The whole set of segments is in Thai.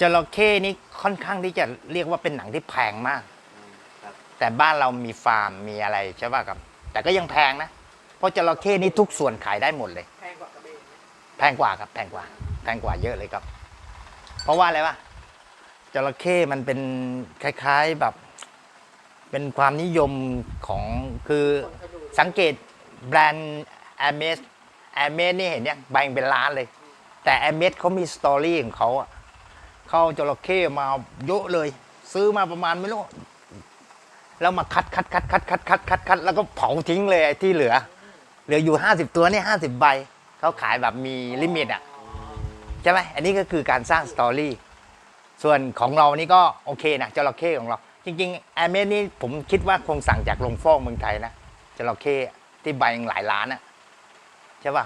จระเข้นี่ค่อนข้างที่จะเรียกว่าเป็นหนังที่แพงมากอืมครับ แต่บ้านเรามีฟาร์มมีอะไรใช่ป่ะครับ แต่ก็ยังแพงนะ เพราะจระเข้นี่ทุกส่วนขายได้หมดเลย แพงกว่ากระเบนไหมแพงกว่าครับ แพงกว่า แพงกว่าเยอะเลยครับ เพราะว่าอะไรวะจระเข้มันเป็นคล้ายๆแบบ เป็นความนิยมของคือคนเขาดูสังเกตแบรนด์แอ m เมสแอ m เมสนี่เห็นยังใบมันเป็นล้านเลย แต่แอ m เมสเขามีสตอรี่ของเขาอะ เข้าจระเข้มาเยอะเลย ซื้อมาประมาณไม่รู้แล้วมาคัดคัดคัดคัดคัดคัดคัดคัดแล้วก็เผาทิ้งเลยที่เหลือ เหลืออยู่ห้าสิบตัวนี่ห้าสิบใบเขาขายแบบมีลิมิตอะใช่ไหมอันนี้ก็คือการสร้างสตอรี่ส่วนของเรานี่ก็โอเคนะจระเข้ของเรา จริงๆแอมเมสนี่ผมคิดว่าคงสั่งจากโรงฟอกเมืองไทยนะจระเข้ที่ใบหลายล้านอะใช่ป่ะ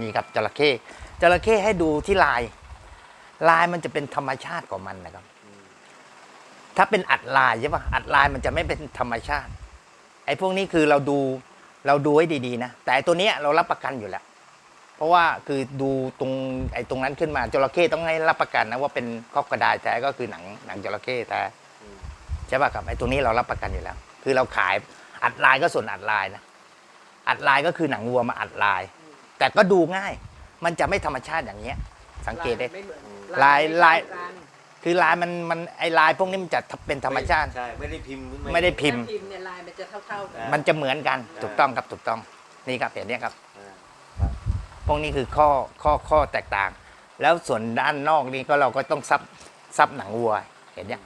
นี่ครับจระเข้จระเข้ให้ดูที่ลาย ลายมันจะเป็นธรรมชาติของมันนะครับ ถ้าเป็นอัดลายใช่ปะอัดลายมันจะไม่เป็นธรรมชาติ ไอ้พวกนี้คือเราดูเราดูให้ดีๆนะ แต่ตัวเนี้ยเรารับประกันอยู่แล้ว เพราะว่าคือดูตรงไอ้ตรงนั้นขึ้นมาจระเข้ต้องให้รับประกันนะว่าเป็นคอกกระดายแท้ก็คือหนังหนังจระเข้แท้ใช่ป่ะครับไอ้ตรงนี้เรารับประกันอยู่แล้ว คือเราขายอัดลายก็ส่วนอัดลายนะ อัดลายก็คือหนังวัวมาอัดลาย แต่ก็ดูง่าย มันจะไม่ธรรมชาติอย่างเงี้ย สังเกตได้ ไม่เหมือนลายลาย ไม่เท่กันคือลายมันมันไอ้ลายพวกนี้มันจะเป็นธรรมชาติ ใช่ ไม่ได้พิมพ์ไม่ได้พิมพ์ ถ้าพิมพ์เนี่ยลายมันจะเท่าๆกัน มันจะเหมือนกันถูกต้องครับถูกต้องนี่ครับเห็นเนี่ยครับ อ่าพวกนี้คือข้อข้อข้อแตกต่าง แล้วส่วนด้านนอกนี่ก็เราก็ต้องซับซับหนังวัวเห็นเนี่ย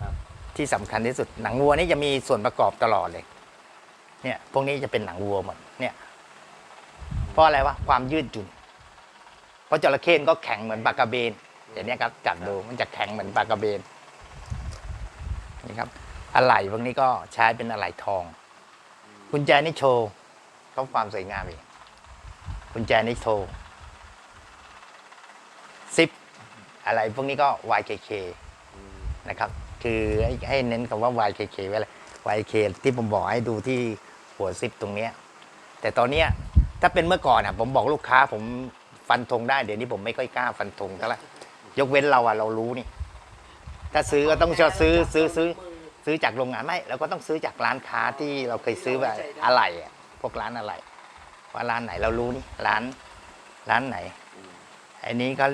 ครับ ที่สำคัญที่สุดหนังวัวนี่จะมีส่วนประกอบตลอดเลย เนี่ยพวกนี้จะเป็นหนังวัวหมดเนี่ยเพราะอะไรวะความยืดหยุ่น เพราะจระเข้ก็แข็งเหมือนปลากระเบนเห็นเนี่ยครับจับดูมันจะแข็งเหมือนปลากระเบนนี่ครับอะไหล่พวกนี้ก็ใช้เป็นอะไหล่ทองกุญแจนี่โชว์เขาความสวยงามอีกกุญแจนี่โชว์ซิปอะไรพวกนี้ก็ YKK นะครับ คือให้ให้เน้นคำว่า YKK ไว้เลย YK ที่ผมบอกให้ดูที่หัวซิปตรงเนี้ยแต่ตอนเนี้ยถ้าเป็นเมื่อก่อนอะผมบอกลูกค้าผม ฟันธงได้เดี๋ยวนี้ผมไม่ค่อยกล้าฟันธงเท่าไหร่ยกเว้นเราอะเรารู้นี่ ถ้าซื้อก็ต้องจะซื้อซื้อซื้อซื้อจากโรงงานไม่เราก็ต้องซื้อจากร้านค้าที่เราเคยซื้อแบบอะไรอะพวกร้านอะไร ว่าร้านไหนเรารู้นี่ร้านร้านไหนอันนี้ก็